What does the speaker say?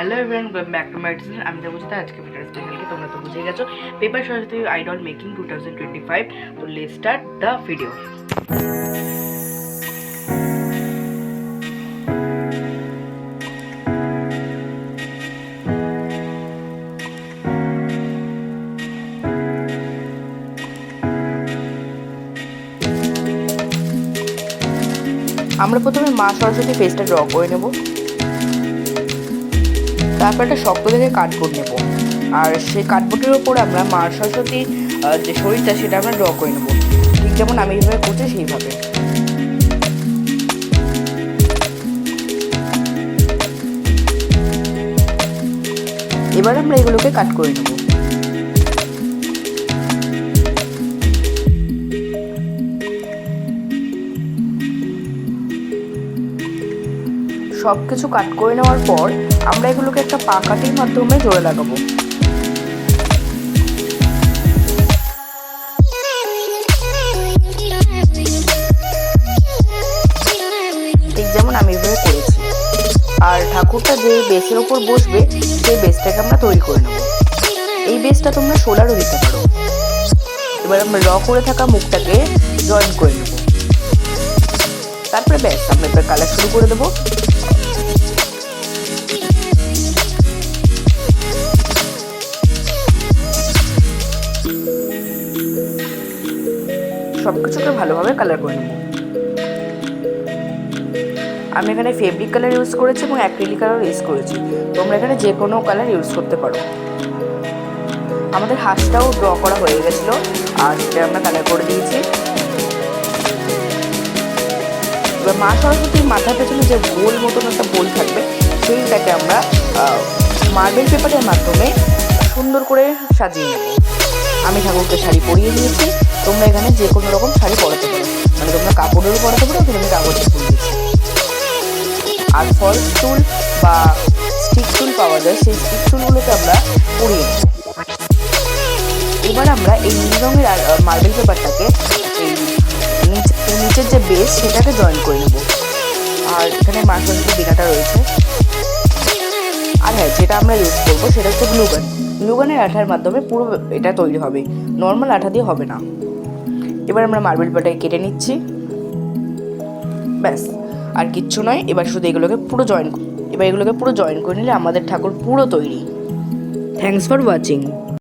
Hello everyone welcome back to my channel আমি দেবো আজকে ভিডিও স্পেশালকে তোমরা তো বুঝে গেছো। Paper Saraswati idol making two thousand twenty five তো লেট স্টার্ট দ্য ভিডিও আমরা প্রথমে মা সরস্বতী ফেসটা ড্র করে নেব। তারপর একটা শক্ত দেখে কার্ডবোর্ড নেব। আর সেই কার্ডবোর্ডের ওপরে আমরা মা সরস্বতীর যে শরীরটা, সেটা আমরা ড্র করে নেব। ঠিক যেমন আমি এইভাবে করছি, সেইভাবে। এবার আমরা এগুলোকে কাট করে নেব। সব কিছু কাট করে নেওয়ার পর আমরা এগুলোকে একটা পাকাটির মাধ্যমে জোড়া লাগাবো। ঠিক যেমন আমি এভাবে করেছি। আর ঠাকুরটা যে বেসের ওপর বসবে, সেই বেসটাকে আমরা তৈরি করে নেব। এই বেসটা তোমরা সোলারও দিতে পারো। এবার আমরা র করে থাকা মুখটাকে জয়েন করে নেব। তারপরে ব্যাস, আমরা এবার কালার শুরু করে দেবো। সব কিছুকে ভালোভাবে কালার করে নেব। আমি এখানে ফেব্রিক কালার ইউজ করেছি এবং অ্যাক্রিলিক কালার ইউজ করেছি। তোমরা এখানে যে কোনো কালার ইউজ করতে পারো। আমাদের হাঁসটাও ড্র করা হয়ে গেছিল, আর সেটা আমরা কালার করে দিয়েছি। এবার মা সরস্বতীর মাথার পেছনে যে গোল মতন একটা গোল থাকবে, সেইটাকে আমরা মার্বেল পেপারের মাধ্যমে সুন্দর করে সাজিয়ে নেব। আমি ঠাকুরকে শাড়ি পরিয়ে দিয়েছি। তোমরা এখানে যে কোনো রকম শাড়ি পরাতে পারো। মানে তোমরা কাপড়েরও পরাতে পারো, কিন্তু আমি কাগজে ফুল দিচ্ছি আর ফলস টুল বা স্টিক টুল পাওয়া যায়, সেই স্টিক টুলগুলোকে আমরা পরিয়ে নেব এবার আমরা এই নীল রঙের মার্বেল পেপারটাকে এই নিচে- নিচের যে বেস সেটাকে জয়েন করে নেব। আর এখানে মার্শালটি বিনাটা রয়েছে। আর হ্যাঁ যেটা আমরা ইউজ করব সেটা হচ্ছে গ্লুগান গ্লুগানের আঠার মাধ্যমে পুরো এটা তৈরি হবে। নর্মাল আঠা দিয়ে হবে না। এবার আমরা মার্বেল পেপারটাকে কেটে নিচ্ছি। ব্যাস, আর কিচ্ছু নয়, এবার শুধু এগুলোকে পুরো জয়েন এবার এগুলোকে পুরো জয়েন করে নিলে আমাদের ঠাকুর পুরো তৈরি। Thanks for watching